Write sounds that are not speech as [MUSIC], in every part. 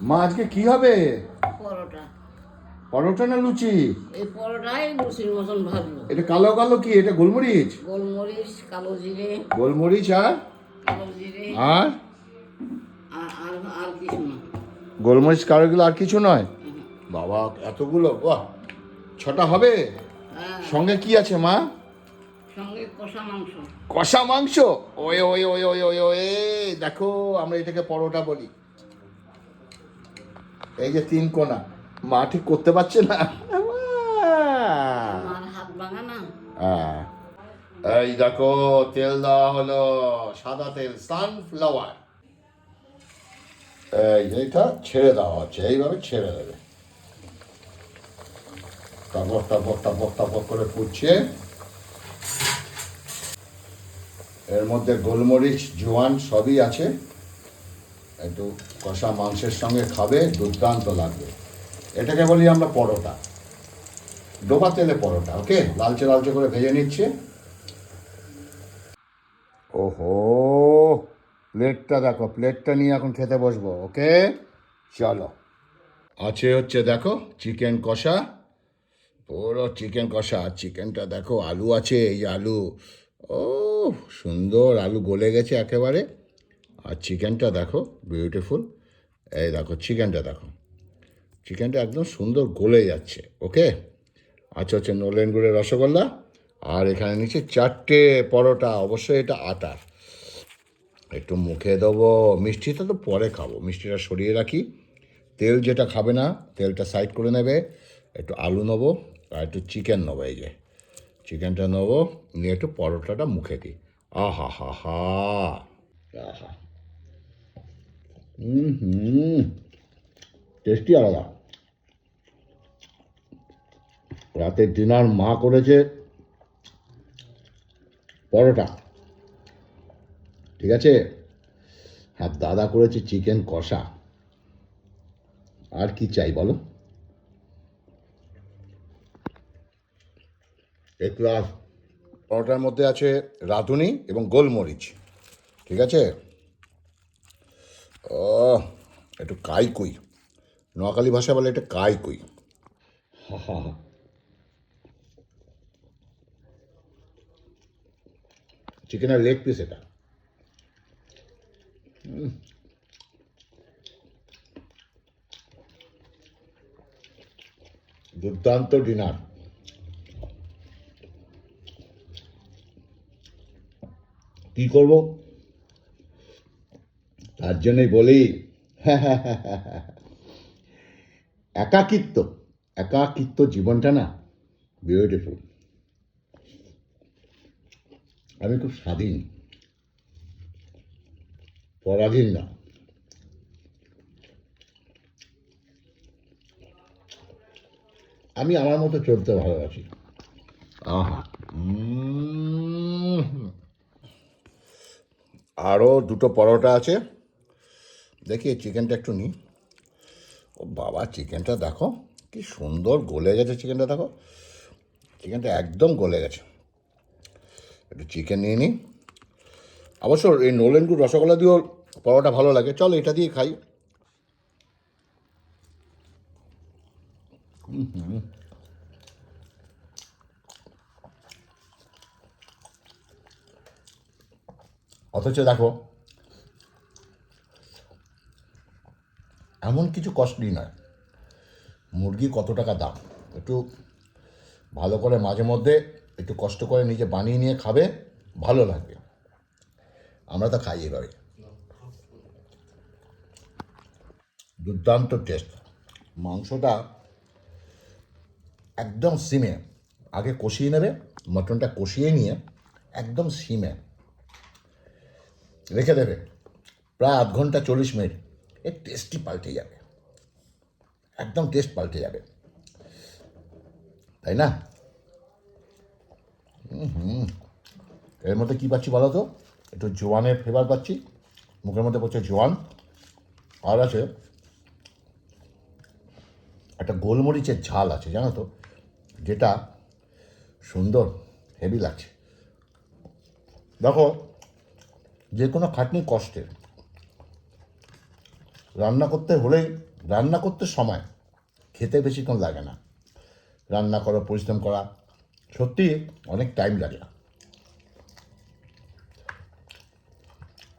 মা আজকে কি হবে? পরোটা। পরোটা না লুচি? এই পরোটাই লুচির মতন ভাজলো এটা কালো কালো কি? এটা গোলমরিচ? গোলমরিচ কালো জিরে। গোলমরিচ আর? কালো জিরে। আর? আর আর কিছু না। গোলমরিচ কারোগুলো আর কিছু নয়? বাবা এতগুলো বাহ! ছটা হবে? হ্যাঁ। সঙ্গে কি আছে মা? সঙ্গে কষা মাংস। কষা মাংস? ওয়ে ওয়ে ওয়ে ওয়ে ওয়ে ওয়ে দেখো আমরা এটাকে পরোটা বলি। এই যে তিন কোনা মা ঠিক করতে পারছে না? হ্যাঁ। এই দেখো তেল দেওয়া হলো সাদা তেল সানফ্লাওয়ার এই এইটা ছেড়ে দেওয়া হচ্ছে এইভাবে ছেড়ে দেবে। টপক টপক টপক টপক করে ফুটছে এর মধ্যে গোলমরিচ জোয়ান সবই আছে। একটু কষা মাংসের সঙ্গে খাবে, দুর্দান্ত লাগবে। এটাকে বলি আমরা পরোটা। ডোবা তেলে পরোটা, ওকে? লালচে লালচে করে ভেজে নিচ্ছে। ওহো, প্লেটটা দেখো, প্লেটটা নিয়ে এখন খেতে বসবো, ওকে? চলো। আছে হচ্ছে, দেখো, চিকেন কষা। পুরো চিকেন কষা, চিকেনটা দেখো, আলু আছে, এই আলু। ও সুন্দর আলু গলে গেছে একেবারে। আর চিকেনটা দেখো বিউটিফুল এই দেখো, চিকেনটা দেখো। চিকেনটা একদম সুন্দর গলে যাচ্ছে ওকে আচ্ছা হচ্ছে নলেন গুড়ের রসগোল্লা, আর এখানে নিচে চারটে পরোটা, অবশ্যই এটা আটার। একটু মুখে দেবো, মিষ্টিটা তো পরে খাব, মিষ্টিটা সরিয়ে রাখি। তেল যেটা খাবে না, তেলটা সাইড করে নেবে, একটু আলু নেব, আর একটু চিকেন নেব, এই যে। চিকেনটা নেব, নিয়ে একটু পরোটাটা মুখে দিই। আহা হা হা আহা। হুম টেস্টি আলাদা। রাতের ডিনার মা করেছে পরোটা। ঠিক আছে? আর দাদা করেছে চিকেন কষা। আর কি চাই বলো? এক গ্লাস পরোটার মধ্যে আছে রাঁধুনি এবং গোলমরিচ। ঠিক আছে? একটু কাইকুই নোয়াখালী ভাষা বলে এটা হা হা চিকেনের লেগ পিস এটা। দুর্দান্ত ডিনার। কি করব? তার জন্যই বলি [LAUGHS] একাকিত্ব একাকিত্ব জীবনটা না বিউটিফুল আমি খুব স্বাধীন পরাধীন না। আমি আমার মতো চলতে ভালোবাসি। আহা। আরও দুটো পরোটা আছে। দেখি চিকেনটা একটু নিই। ও বাবা চিকেনটা দেখো, কি সুন্দর গলে গেছে চিকেনটা দেখো। চিকেনটা একদম গলে গেছে। একটু চিকেন নিয়ে নিই। অবশ্য এই নোলেনগুড় রসগোল্লা দিয়েও পরোটা ভালো লাগে। চলো এটা দিয়ে খাই। অথচ দেখো এমন কিছু কস্টলি নয়। মুরগি কত টাকা দাম? একটু ভালো করে মাঝে মধ্যে একটু কষ্ট করে নিজে বানিয়ে নিয়ে খাবে, ভালো লাগবে আমরা তো খাই এভাবে। দুর্দান্ত টেস্ট মাংসটা একদম সিমে। আগে কষিয়ে নেবে মটনটা কষিয়ে নিয়ে একদম সিমে। রেখে দেবে। প্রায় আধ ঘণ্টা চল্লিশ মিনিট। এর টেস্টই পাল্টে যাবে। একদম টেস্ট পাল্টে যাবে। তাই না? হুম। এর মধ্যে কী পাচ্ছি বলো তো? একটু জোয়ানের ফ্লেভার পাচ্ছি। মুখের মধ্যে পড়ছে জোয়ান। আর আছে একটা গোলমরিচের ঝাল আছে, জানো তো? যেটা সুন্দর হেভি লাগছে। দেখো যে কোনো খাটনি কষ্টের। রান্না করতে হলেই, রান্না করতে সময়, খেতে বেশিক্ষণ লাগে না। রান্না করা, পরিশ্রম করা, সত্যি অনেক টাইম লাগে।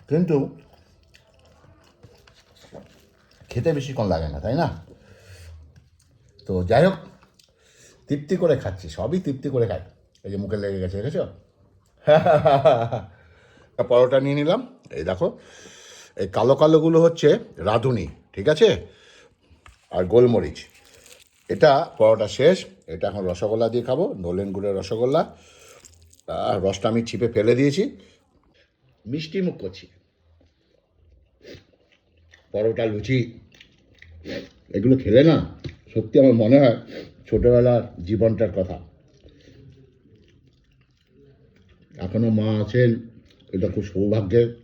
কিন্তু খেতে বেশিক্ষণ লাগে না, তাই না? তো যাই হোক, তৃপ্তি করে খাচ্ছি, সবই তৃপ্তি করে খাই। এই যে মুখে লেগে গেছে, দেখেছ? [LAUGHS] পরোটা নিয়ে নিলাম। এই দেখো এই কালো কালোগুলো হচ্ছে রাঁধুনি, ঠিক আছে? আর গোলমরিচ। এটা পরোটা শেষ, এটা এখন রসগোল্লা দিয়ে খাব, নলেন গুড়ের রসগোল্লা। আর রসটা আমি ছিপে ফেলে দিয়েছি। মিষ্টি মুখ করছি। পরোটা, লুচি, এগুলো খেলে না সত্যি আমার মনে হয় ছোটোবেলার জীবনটার কথা। এখনও মা আছেন, এটা খুব সৌভাগ্যের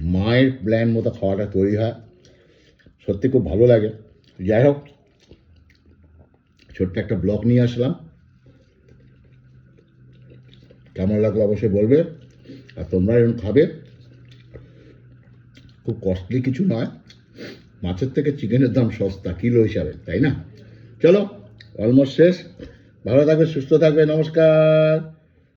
মায়ের প্ল্যান মতো খাওয়াটা তৈরি হয়। সত্যি খুব ভালো লাগে। যাই হোক, ছোট্ট একটা ব্লগ নিয়ে আসলাম। কেমন লাগল অবশ্যই বলবে, আর তোমরা এরকম খাবে। খুব কস্টলি কিছু নয়। মাছের থেকে চিকেনের দাম সস্তা, কিলো হিসাবে, তাই না? চলো অলমোস্ট শেষ। ভালো থাকবে, সুস্থ থাকবে, নমস্কার।